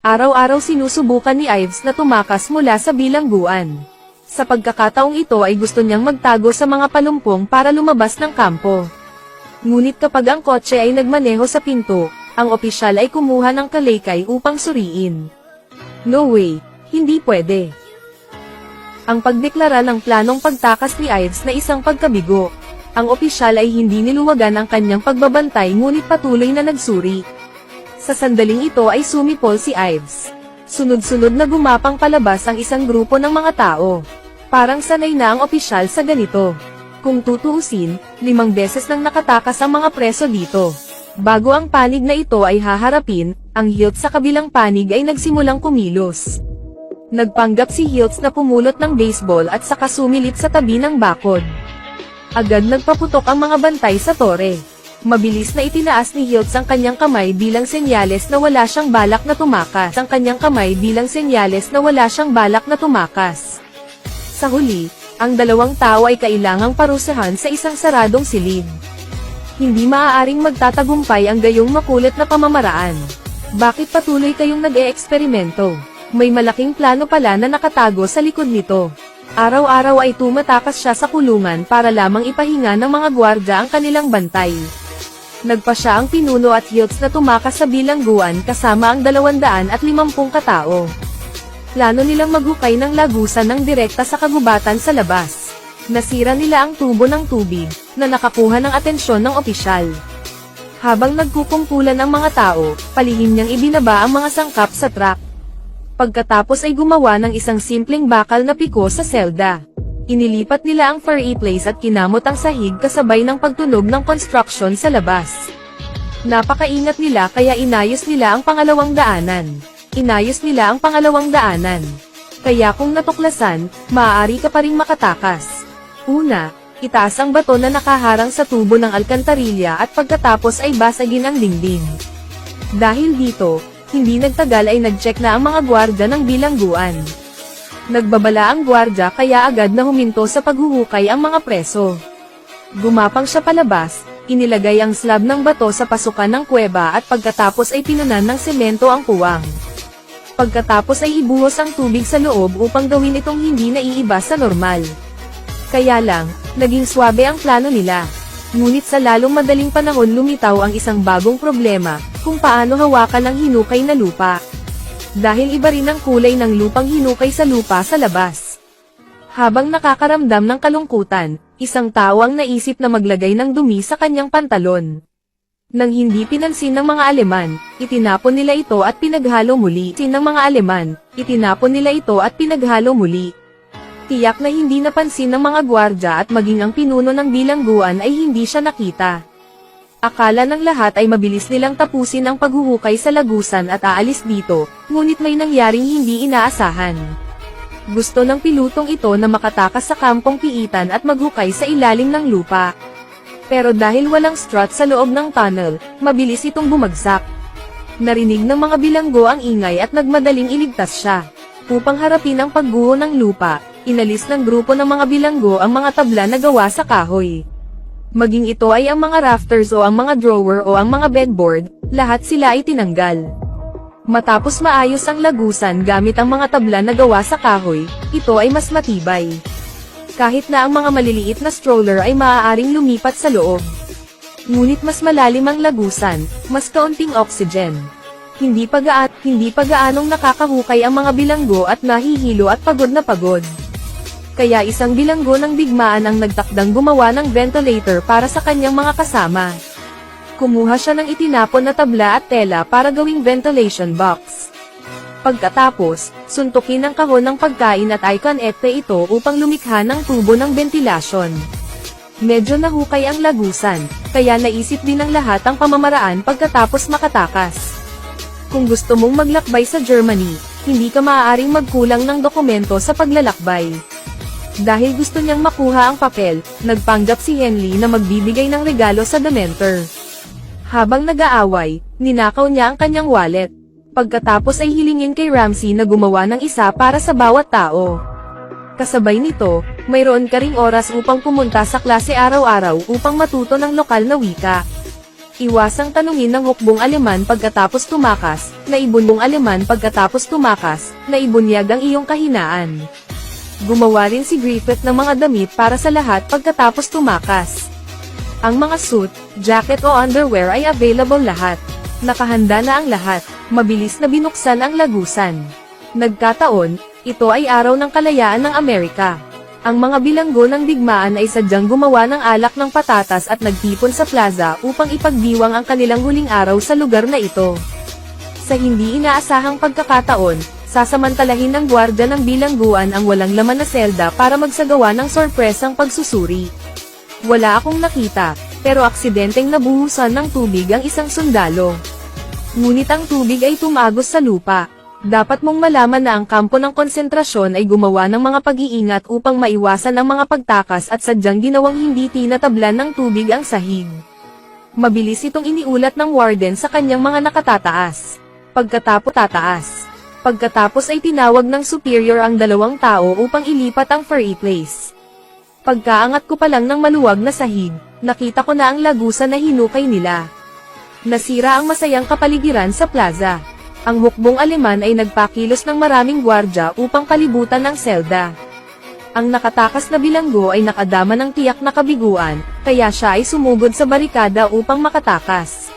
Araw-araw sinusubukan ni Ives na tumakas mula sa bilangguan. Sa pagkakataong ito ay gusto niyang magtago sa mga palumpong para lumabas ng kampo. Ngunit kapag ang kotse ay nagmaneho sa pinto, ang opisyal ay kumuha ng kalaykay upang suriin. No way, hindi pwede. Ang pagdeklara ng planong pagtakas ni Ives na isang pagkabigo. Ang opisyal ay hindi niluwagan ang kanyang pagbabantay ngunit patuloy na nagsuri. Sa sandaling ito ay sumipol si Ives. Sunod-sunod na gumapang palabas ang isang grupo ng mga tao. Parang sanay na ang opisyal sa ganito. Kung tutuusin, limang beses nang nakatakas ang mga preso dito. Bago ang panig na ito ay haharapin, ang hilt sa kabilang panig ay nagsimulang kumilos. Nagpanggap si Hiltz na pumulot ng baseball at saka sumilip sa tabi ng bakod. Agad nagpaputok ang mga bantay sa tore. Mabilis na itinaas ni Hiltz ang kanyang kamay bilang senyales na wala siyang balak na tumakas. Ang kanyang kamay bilang senyales na wala siyang balak na tumakas. Sa huli, ang dalawang tao ay kailangang parusahan sa isang saradong silid. Hindi maaaring magtatagumpay ang gayong makulit na pamamaraan. Bakit patuloy kayong nag-e-eksperimento? May malaking plano pala na nakatago sa likod nito. Araw-araw ay tumatakas siya sa kulungan para lamang ipahinga ng mga gwardya ang kanilang bantay. Nagpa siya ang pinuno at Hiltz na tumakas sa bilangguan kasama ang 250 katao. Plano nilang maghukay ng lagusan ng direkta sa kagubatan sa labas. Nasira nila ang tubo ng tubig, na nakakuha ng atensyon ng opisyal. Habang nagkukumpulan ang mga tao, palihim niyang ibinaba ang mga sangkap sa truck. Pagkatapos ay gumawa ng isang simpleng bakal na piko sa selda. Inilipat nila ang furry place at kinamot ang sahig kasabay ng pagtunog ng construction sa labas. Napakaingat nila kaya inayos nila ang pangalawang daanan. Inayos nila ang pangalawang daanan. Kaya kung natuklasan, maaari ka pa ring makatakas. Una, itaas ang bato na nakaharang sa tubo ng alkantarilya at pagkatapos ay basagin ang dingding. Dahil dito, hindi nagtagal ay nag-check na ang mga gwardya ng bilangguan. Nagbabala ang gwardya kaya agad na huminto sa paghuhukay ang mga preso. Gumapang siya palabas, inilagay ang slab ng bato sa pasukan ng kuweba at pagkatapos ay pinunan ng semento ang puwang. Pagkatapos ay ibuhos ang tubig sa loob upang gawin itong hindi naiiba sa normal. Kaya lang, naging swabe ang plano nila. Ngunit sa lalong madaling panahon lumitaw ang isang bagong problema, kung paano hawakan ang hinukay na lupa. Dahil iba rin ang kulay ng lupang hinukay sa lupa sa labas. Habang nakakaramdam ng kalungkutan, isang tao ang naisip na maglagay ng dumi sa kanyang pantalon. Nang hindi pinansin ng mga Aleman, itinapon nila ito at pinaghalo muli. Sin ng mga Aleman, itinapon nila ito at pinaghalo muli. Tiyak na hindi napansin ng mga gwardya at maging ang pinuno ng bilangguan ay hindi siya nakita. Akala ng lahat ay mabilis nilang tapusin ang paghuhukay sa lagusan at aalis dito, ngunit may nangyaring hindi inaasahan. Gusto ng pilutong ito na makatakas sa kampong piitan at maghukay sa ilalim ng lupa. Pero dahil walang strut sa loob ng tunnel, mabilis itong bumagsak. Narinig ng mga bilanggo ang ingay at nagmadaling iligtas siya. Upang harapin ang pagguho ng lupa, inalis ng grupo ng mga bilanggo ang mga tabla na gawa sa kahoy. Maging ito ay ang mga rafters o ang mga drawer o ang mga bedboard, lahat sila ay tinanggal. Matapos maayos ang lagusan gamit ang mga tabla na gawa sa kahoy, ito ay mas matibay. Kahit na ang mga maliliit na stroller ay maaaring lumipat sa loob. Ngunit mas malalim ang lagusan, mas kaunting oxygen. Hindi pa gaat, hindi pa gaanong nakakahukay ang mga bilanggo at nahihilo at pagod na pagod. Kaya isang bilanggo ng bigmaan ang nagtakdang gumawa ng ventilator para sa kanyang mga kasama. Kumuha siya ng itinapon na tabla at tela para gawing ventilation box. Pagkatapos, suntukin ang kahon ng pagkain at i-connecte ito upang lumikha ng tubo ng ventilasyon. Medyo nahukay ang lagusan, kaya naisip din ng lahat ang pamamaraan pagkatapos makatakas. Kung gusto mong maglakbay sa Germany, hindi ka maaaring magkulang ng dokumento sa paglalakbay. Dahil gusto niyang makuha ang papel, nagpanggap si Henley na magbibigay ng regalo sa Dementor. Habang nag-aaway, ninakaw niya ang kanyang wallet. Pagkatapos ay hilingin kay Ramsey na gumawa ng isa para sa bawat tao. Kasabay nito, mayroon ka ring oras upang pumunta sa klase araw-araw upang matuto ng lokal na wika. Iwasang tanungin ng hukbong Aleman pagkatapos tumakas, na ibunbong Aleman pagkatapos tumakas, na ibunyag ang iyong kahinaan. Gumawa rin si Griffith ng mga damit para sa lahat pagkatapos tumakas. Ang mga suit, jacket o underwear ay available lahat. Nakahanda na ang lahat, mabilis na binuksan ang lagusan. Nagkataon, ito ay araw ng kalayaan ng Amerika. Ang mga bilanggo ng digmaan ay sadyang gumawa ng alak ng patatas at nagtipon sa plaza upang ipagdiwang ang kanilang huling araw sa lugar na ito. Sa hindi inaasahang pagkakataon, sasamantalahin ng gwardya ng bilangguan ang walang laman na selda para magsagawa ng sorpresang pagsusuri. Wala akong nakita, pero aksidenteng nabuhusan ng tubig ang isang sundalo. Ngunit ang tubig ay tumagos sa lupa. Dapat mong malaman na ang kampo ng konsentrasyon ay gumawa ng mga pag-iingat upang maiwasan ang mga pagtakas at sadyang ginawang hindi tinatablan ng tubig ang sahig. Mabilis itong iniulat ng warden sa kanyang mga nakatataas. Pagkatapos tataas. Pagkatapos ay tinawag ng superior ang dalawang tao upang ilipat ang furry place. Pagkaangat ko pa lang ng maluwag na sahig, nakita ko na ang lagusan na hinukay nila. Nasira ang masayang kapaligiran sa plaza. Ang hukbong Aleman ay nagpakilos ng maraming gwardya upang kalibutan ang selda. Ang nakatakas na bilanggo ay nakadama ng tiyak na kabiguan, kaya siya ay sumugod sa barikada upang makatakas.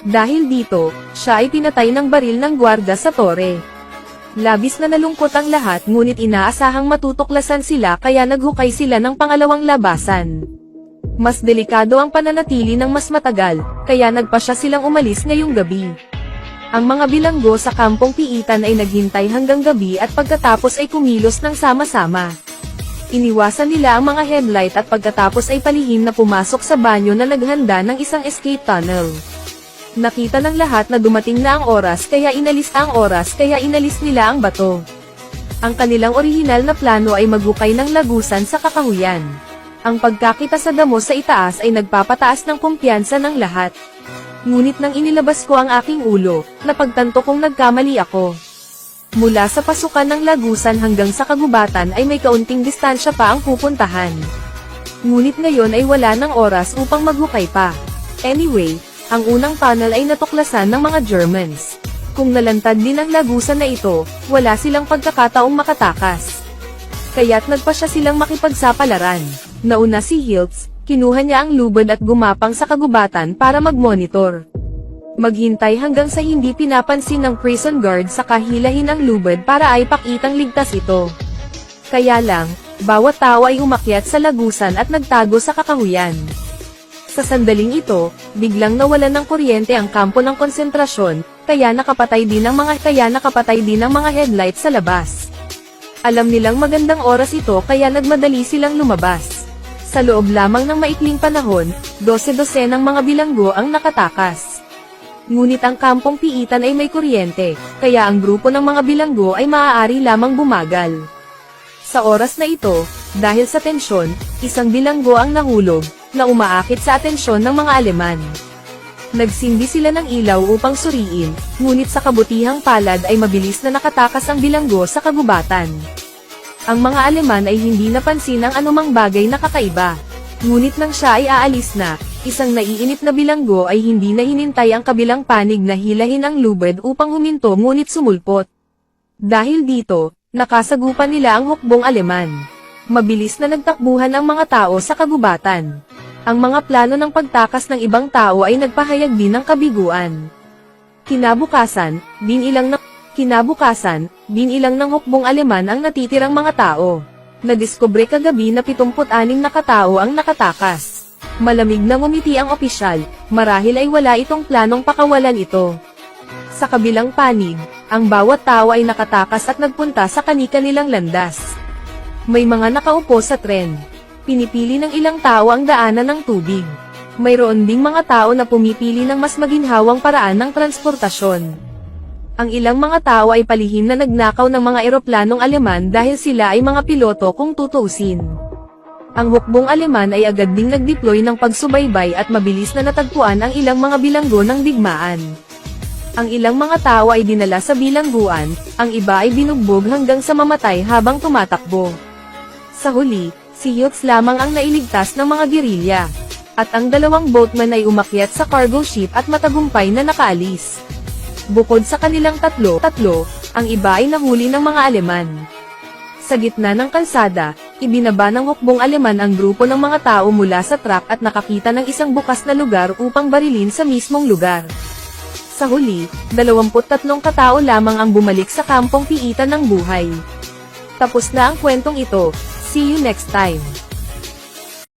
Dahil dito, siya ay pinatay ng baril ng gwardya sa tore. Labis na nalungkot ang lahat ngunit inaasahang matutuklasan sila kaya naghukay sila ng pangalawang labasan. Mas delikado ang pananatili ng mas matagal, kaya nagpa siya silang umalis ngayong gabi. Ang mga bilanggo sa kampong piitan ay naghintay hanggang gabi at pagkatapos ay kumilos ng sama-sama. Iniwasan nila ang mga headlight at pagkatapos ay palihim na pumasok sa banyo na naghanda ng isang escape tunnel. Nakita ng lahat na dumating na ang oras kaya inalis ang oras kaya inalis nila ang bato. Ang kanilang orihinal na plano ay maghukay ng lagusan sa kakahuyan. Ang pagkakita sa damo sa itaas ay nagpapataas ng kumpiyansa ng lahat. Ngunit nang inilabas ko ang aking ulo, napagtanto kong nagkamali ako. Mula sa pasukan ng lagusan hanggang sa kagubatan ay may kaunting distansya pa ang pupuntahan. Ngunit ngayon ay wala ng oras upang maghukay pa. Anyway, ang unang tunnel ay natuklasan ng mga Germans. Kung nalantad din ang lagusan na ito, wala silang pagkakataong makatakas. Kaya't nagpa siya silang makipagsapalaran. Nauna si Hiltz, kinuha niya ang lubad at gumapang sa kagubatan para mag-monitor. Maghintay hanggang sa hindi pinapansin ng prison guard sa kahilahin ang lubad para ay pakitang ligtas ito. Kaya lang, bawat tao ay umakyat sa lagusan at nagtago sa kakahuyan. Sa sandaling ito, biglang nawalan ng kuryente ang kampo ng konsentrasyon, kaya nakapatay din ang mga kaya nakapatay din ang mga headlight sa labas. Alam nilang magandang oras ito kaya nagmadali silang lumabas. Sa loob lamang ng maikling panahon, 12-12 ng mga bilanggo ang nakatakas. Ngunit ang kampong piitan ay may kuryente, kaya ang grupo ng mga bilanggo ay maaari lamang bumagal. Sa oras na ito, dahil sa tensyon, isang bilanggo ang nahulog, na umaakit sa atensyon ng mga Aleman. Nagsindi sila ng ilaw upang suriin, ngunit sa kabutihang palad ay mabilis na nakatakas ang bilanggo sa kagubatan. Ang mga Aleman ay hindi napansin ang anumang bagay na kakaiba. Ngunit nang siya ay aalis na, isang naiinip na bilanggo ay hindi na hinintay ang kabilang panig na hilahin ang lubad upang huminto ngunit sumulpot. Dahil dito, nakasagupan nila ang hukbong Aleman. Mabilis na nagtakbuhan ang mga tao sa kagubatan. Ang mga plano ng pagtakas ng ibang tao ay nagpahayag din ng kabiguan. Kinabukasan, binilang ng Kinabukasan, binilang ng hukbong Aleman ang natitirang mga tao. Nadiskubre kagabi na 76 na katao ang nakatakas. Malamig na ngumiti ang opisyal, marahil ay wala itong planong pakawalan ito. Sa kabilang panig, ang bawat tao ay nakatakas at nagpunta sa kanika-nilang landas. May mga nakaupo sa tren. Pinipili ng ilang tao ang daanan ng tubig. Mayroon ding mga tao na pumipili ng mas maginhawang paraan ng transportasyon. Ang ilang mga tao ay palihim na nagnakaw ng mga eroplanong Aleman dahil sila ay mga piloto kung tutuusin. Ang hukbong Aleman ay agad ding nag-deploy ng pagsubaybay at mabilis na natagpuan ang ilang mga bilanggo ng digmaan. Ang ilang mga tao ay dinala sa bilangguan, ang iba ay binugbog hanggang sa mamatay habang tumatakbo. Sa huli, si Hughes lamang ang nailigtas ng mga gerilya. At ang dalawang boatman ay umakyat sa cargo ship at matagumpay na nakaalis. Bukod sa kanilang tatlo, tatlo, ang iba ay nahuli ng mga Aleman. Sa gitna ng kalsada, ibinaba ng hukbong Aleman ang grupo ng mga tao mula sa truck at nakakita ng isang bukas na lugar upang barilin sa mismong lugar. Sa huli, 23 katao lamang ang bumalik sa kampong piitan ng buhay. Tapos na ang kwentong ito. See you next time.